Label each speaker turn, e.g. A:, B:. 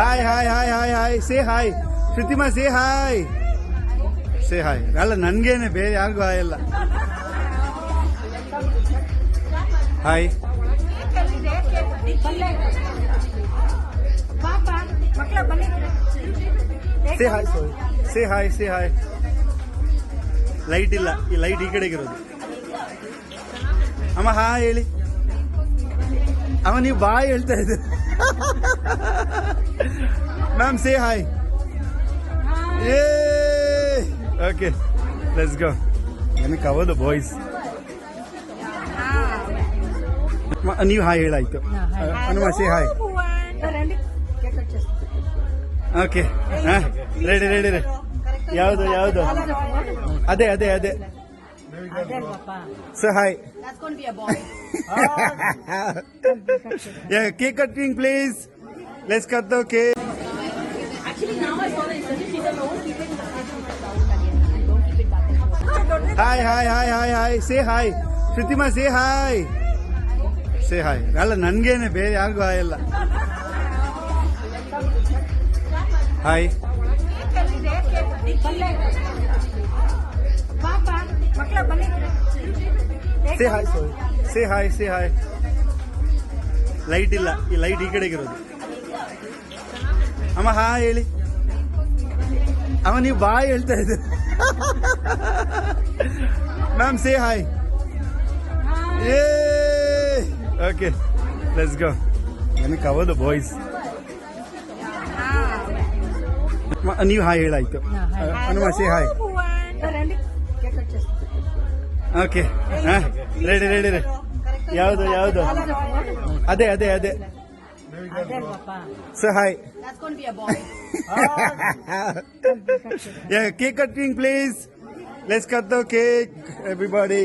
A: Hi hi hi hi hi say hi ಶ್ರುತಿಮಾ say hi ಸೇ hi ಅಲ್ಲ ನನ್ಗೇನೆ ಬೇರೆ ಯಾರಿಗೂ ಹಾಯ್ ಇಲ್ಲ. ಹಾಯ್
B: ಮಕ್ಕಳ ಬನ್ನಿ
A: say hi say hi say hi light ಇಲ್ಲ. ಈ ಲೈಟ್ ಈ ಕಡೆಗೆ ಇರೋದು. ಅಮ್ಮ ಹಾ ಹೇಳಿ. ಅಮ್ಮ ನೀವು ಬಾ ಹೇಳ್ತಾ ಇದ್ದೆ. ಮ್ಯಾಮ್ ಸೇ ಹಾಯ್ ಏ ಓಕೆ ಲೆಟ್ಸ್ ಗೋ ನನಗೆ ಕವದು ಬಾಯ್ಸ್ ನೀವು hi ಹೇಳಾಯ್ತು. Hanuma say hi okay ready. Ready ರೀ ಯಾವುದು ಯಾವುದು? ಅದೇ ಅದೇ ಅದೇ. Say hi.
C: That's going to be a boy.
A: yeah, cake cutting, please. Let's cut the cake.
C: Actually, now I saw that she's alone. Keep it Don't keep it back.
A: Hi, hi, hi, hi, hi. Say hi. Shrutima, say hi. Say hi. ಅಲ್ಲ ನನ್ಗೇನೆ ಬೇರೆ ಯಾರಿಗೂ hi ಇಲ್ಲ hi say hi soy say hi say hi light ಇಲ್ಲ. ಈ light ಈ ಕಡೆಗಿರೋದು ಅಮ್ಮ ಹಾ ಹೇಳಿ. ಅಮ್ಮ ನೀವು ಬಾ ಹೇಳ್ತಾ ಇದ್ದೀರಿ ಮ್ಯಾಮ್ ಸೇ ಹಾಯ್ ಏ ಓಕೆ ಲೆಟ್ಸ್ ಗೋ ನನಗೆ ಕವದು ಬಾಯ್ಸ್ ನೀವು ಹಾಯ್ ಹೇಳಾಯ್ತು. ಹನುಮ ಸೇ ಹಾಯ್ ಓಕೆ ಹಾ ರೆಡಿ ರೆಡಿ ರೆಡಿ ಯಾವುದು ಯಾವುದು ಅದೇ ಅದೇ ಅದೇ so hi cake cutting please let's cut the cake everybody